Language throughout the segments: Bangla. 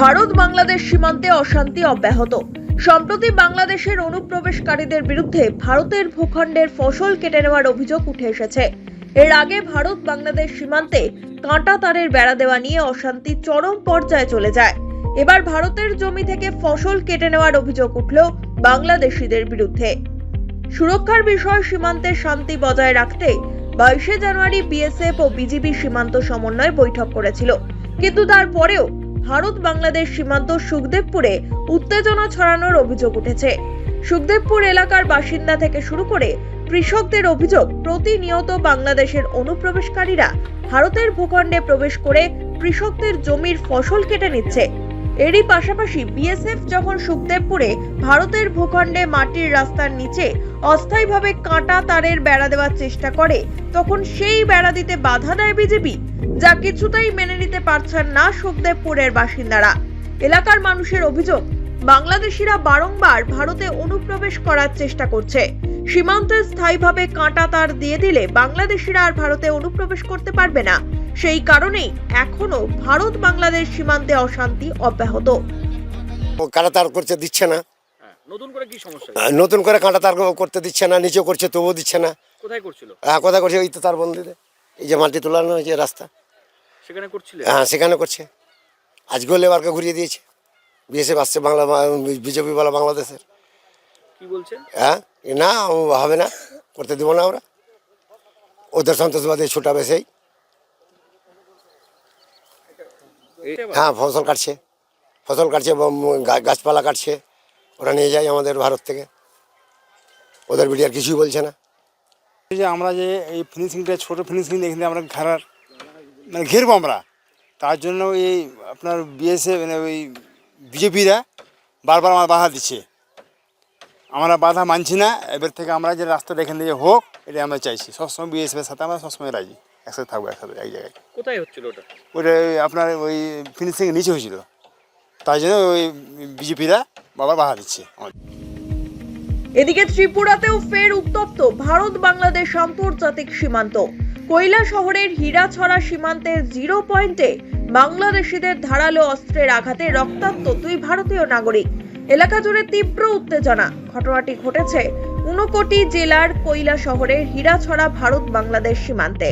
ভারত বাংলাদেশ সীমান্তে অশান্তি অব্যাহত। সম্প্রতি বাংলাদেশের অনুপ্রবেশকারীদের বিরুদ্ধে ভারতের ভূখণ্ডের ফসল কেটে নেওয়ার অভিযোগ উঠে এসেছে। এর আগে ভারত বাংলাদেশ সীমান্তে কাঁটা তারের বেড়া দেওয়া নিয়ে অশান্তি চরম পর্যায়ে চলে যায়। এবার ভারতের জমি থেকে ফসল কেটে নেওয়ার অভিযোগ উঠল বাংলাদেশিদের বিরুদ্ধে। সুরক্ষার বিষয় সীমান্তে শান্তি বজায় রাখতে বাইশে জানুয়ারি বিএসএফ ও বিজিবি সীমান্ত সমন্বয় বৈঠক করেছিল। কিন্তু তারপরেও ভারত বাংলাদেশ সীমান্ত সুখদেবপুরে উত্তেজনা ছড়ানোর অভিযোগ উঠেছে। সুখদেবপুর এলাকার বাসিন্দা থেকে শুরু করে কৃষকদের অভিযোগ, প্রতিনিয়ত বাংলাদেশের অনুপ্রবেশকারীরা ভারতের ভূখণ্ডে প্রবেশ করে কৃষকদের জমির ফসল কেটে নিচ্ছে। এরই পাশাপাশি বিএসএফ যখন সুখদেবপুরে ভারতের ভূখণ্ডে মাটির রাস্তার নিচে অস্থায়ীভাবে কাঁটা তারের বেড়া দেওয়ার চেষ্টা করে, তখন সেই বেড়া দিতে বাধা দেয় বিজেপি, যা কিছুতেই মেনে নিতে পারছেন না সুখদেবপুরের বাসিন্দারা। এলাকার মানুষের অভিযোগ বাংলাদেশিরা বারংবার ভারতে অনুপ্রবেশ করার চেষ্টা করছে। সীমান্তে স্থায়ীভাবে কাঁটা তার দিয়ে দিলে বাংলাদেশিরা আর ভারতে অনুপ্রবেশ করতে পারবে না। সেই কারণেই এখনও ভারত বাংলাদেশ সীমান্তে অশান্তি অব্যাহত। কাঁটা তার করতে দিচ্ছে না। হ্যাঁ নতুন করে কি সমস্যা? নতুন করে কাঁটা তার করতে দিচ্ছে না নিচেও করছে তবুও দিচ্ছে না। কোথায় করছিল? হ্যাঁ কথা করছে? ওই তো তার বন্দিতে। এই যে মাটি তোলানো হয়েছে রাস্তা। সেখানে করছিলে? হ্যাঁ সেখানে করছে। আজকেও লেবারকে ঘুরিয়ে দিয়েছে। বিএসএফ আসছে বাংলা বিজেপি বলা বাংলাদেশের। কি বলছে হ্যাঁ? না হবে না করতে দেবো না আমরা। ওদের সন্ত্রাসবাদী ছুটাবে সেই হ্যাঁ ফসল কাটছে। ফসল কাটছে গাছপালা কাটছে। ওরা নিয়ে যায় আমাদের ভারত থেকে। ওদের বিডিআর কিছুই বলছে না। যে আমরা যে এই ফিনিশিংটা ছোটো ফিনিশিং এখানে আমরা ঘেরার মানে ঘেরবো আমরা। তার জন্য এই আপনার বিএসএফ মানে ওই বিজেপিরা বারবার আমার বাধা দিচ্ছে। আমরা বাধা মানছি না এবার থেকে আমরা যে রাস্তা দেখেন থেকে হোক এটা আমরা চাইছি। সবসময় বিএসএফের সাথে আমরা সবসময় রাজি একসাথে থাকব একসাথে এক জায়গায়। কোথায় হচ্ছিল ওটা? ওটা ওই আপনার ওই ফিনিশিং নিচে হয়েছিল। তাই জন্য ওই বিজেপিরা বাবার বাধা দিচ্ছে আমাদের। এদিকে ত্রিপুরাতেও ফের উত্তপ্ত ভারত বাংলাদেশ আন্তর্জাতিক সীমান্ত। কৈলা শহরের হীরাছড়া সীমান্তের জিরো পয়েন্টে বাংলাদেশিদের ধারালো অস্ত্রের আঘাতে রক্তাক্ত দুই ভারতীয় নাগরিক। এলাকা জুড়ে তীব্র উত্তেজনা। ঘটনাটি ঘটেছে ঊনকোটি জেলার কৈলা শহরের হীরাছড়া ভারত বাংলাদেশ সীমান্তে।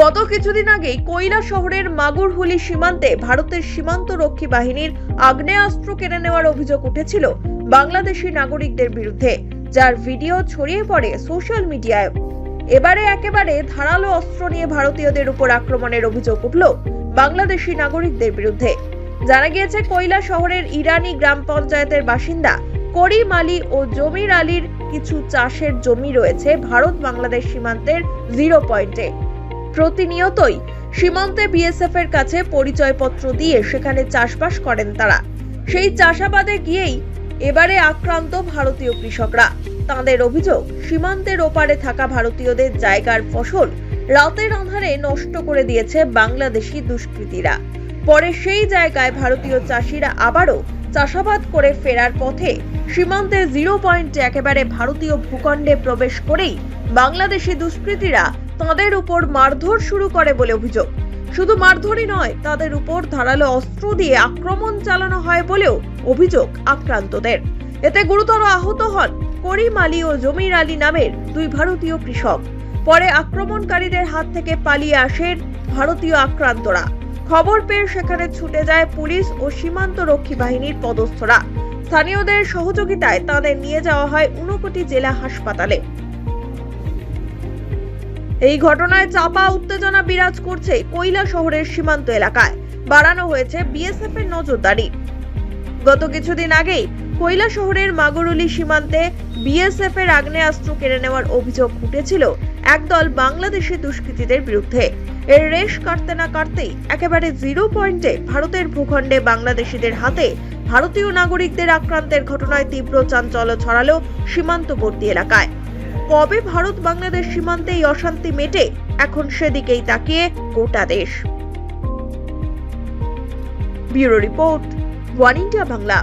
গত কিছুদিন আগেই কৈলা শহরের মাগুরহুলি সীমান্তে ভারতের সীমান্ত রক্ষী বাহিনীর আগ্নেয়াস্ত্র কেড়ে নেওয়ার অভিযোগ উঠেছিল বাংলাদেশি নাগরিকদের বিরুদ্ধে, যার ভিডিও ছড়িয়ে পড়ে সোশ্যাল মিডিয়ায়। এবারে একেবারে ধারালো অস্ত্র নিয়ে ভারতীয়দের উপর আক্রমণের অভিযোগ উঠল বাংলাদেশি নাগরিকদের বিরুদ্ধে। জানা গিয়েছে, কৈলা শহরের ইরানি গ্রাম পঞ্চায়েতের বাসিন্দা করিম আলী ও জমির আলীর কিছু চাষের জমি রয়েছে ভারত বাংলাদেশ সীমান্তের জিরো পয়েন্টে। প্রতিনিয়তই সীমান্তে বিএসএফ এর কাছে পরিচয়পত্র দিয়ে সেখানে চাষবাস করেন তারা। সেই চাষাবাদে গিয়েই এবারে আক্রান্ত ভারতীয় কৃষকরা। তাদের অভিযোগ, সীমান্তের ওপারে থাকা ভারতীয়দের জায়গার ফসল রাতের আঁধারে নষ্ট করে দিয়েছে বাংলাদেশি দুষ্কৃতীরা। পরে সেই জায়গায় ভারতীয় চাষিরা আবারও চাষাবাদ করে ফেরার পথে সীমান্তের জিরো পয়েন্টে একেবারে ভারতীয় ভূখণ্ডে প্রবেশ করেই বাংলাদেশি দুষ্কৃতীরা তাদের উপর মারধর শুরু করে বলে অভিযোগ। শুধু মারধরই নয়, তাদের উপর ধারালো অস্ত্র দিয়ে আক্রমণ চালানো হয় বলেও অভিযোগ আক্রান্তদের। এতে গুরুতর আহত হন করিম আলী ও জমির আলী নামের দুই ভারতীয় কৃষক। পরে আক্রমণকারীদের হাত থেকে পালিয়ে আসেন ভারতীয় আক্রান্তরা। খবর পেয়ে সেখানে ছুটে যায় পুলিশ ও সীমান্ত রক্ষী বাহিনীর পদস্থরা। স্থানীয়দের সহযোগিতায় তাদের নিয়ে যাওয়া হয় ঊনকোটি জেলা হাসপাতালে। এই ঘটনায় চাপা উত্তেজনা বিরাজ করছে কৈলা শহরের সীমান্ত এলাকায়। বাড়ানো হয়েছে বিএসএফ এর নজরদারি। গত কিছুদিন আগেই কৈলা শহরের মাগুরুলি সীমান্তে বিএসএফ এর আগ্নেয়াস্ত্র কেড়ে নেওয়ার অভিযোগ উঠেছিল একদল বাংলাদেশি দুষ্কৃতীদের বিরুদ্ধে। এর রেশ কাটতে না কাটতেই একেবারে জিরো পয়েন্টে ভারতের ভূখণ্ডে বাংলাদেশিদের হাতে ভারতীয় নাগরিকদের আক্রান্তের ঘটনায় তীব্র চাঞ্চল্য ছড়ালো সীমান্তবর্তী এলাকায়। কবে ভারত বাংলাদেশ সীমান্তে এই অশান্তি মেটে, এখন সেদিকেই তাকিয়ে গোটা দেশ। Bureau report, one India Bangla.